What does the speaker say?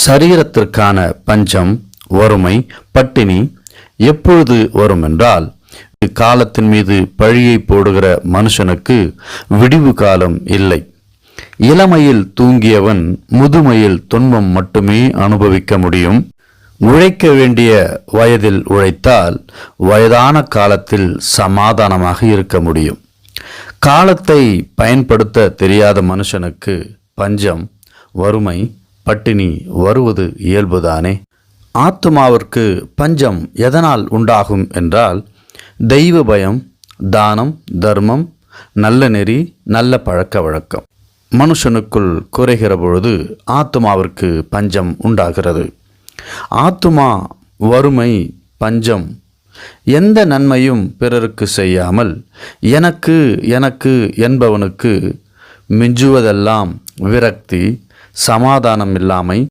சரீரத்திற்கான பஞ்சம் வறுமை பட்டினி எப்பொழுது வரும் என்றால் காலத்தின் மீது பழியை போடுகிற மனுஷனுக்கு விடிவு காலம் இல்லை. இளமையில் தூங்கியவன் முதுமையில் துன்பம் மட்டுமே அனுபவிக்க முடியும். உழைக்க வேண்டிய வயதில் உழைத்தால் வயதான காலத்தில் சமாதானமாக இருக்க முடியும். காலத்தை பயன்படுத்த தெரியாத மனுஷனுக்கு பஞ்சம் வறுமை பட்டினி வருவது இயல்புதானே? ஆத்துமாவிற்கு பஞ்சம் எதனால் உண்டாகும் என்றால் தெய்வ பயம் தானம் தர்மம் நல்ல நெறி நல்ல பழக்க வழக்கம். மனுஷனுக்குள் குறைகிற பொழுது ஆத்துமாவிற்கு பஞ்சம் உண்டாகிறது. ஆத்துமா வறுமை பஞ்சம் எந்த நன்மையும் பிறருக்கு செய்யாமல் எனக்கு எனக்கு என்பவனுக்கு மிஞ்சுவதெல்லாம் விரக்தி சமாதானம் இல்லாமை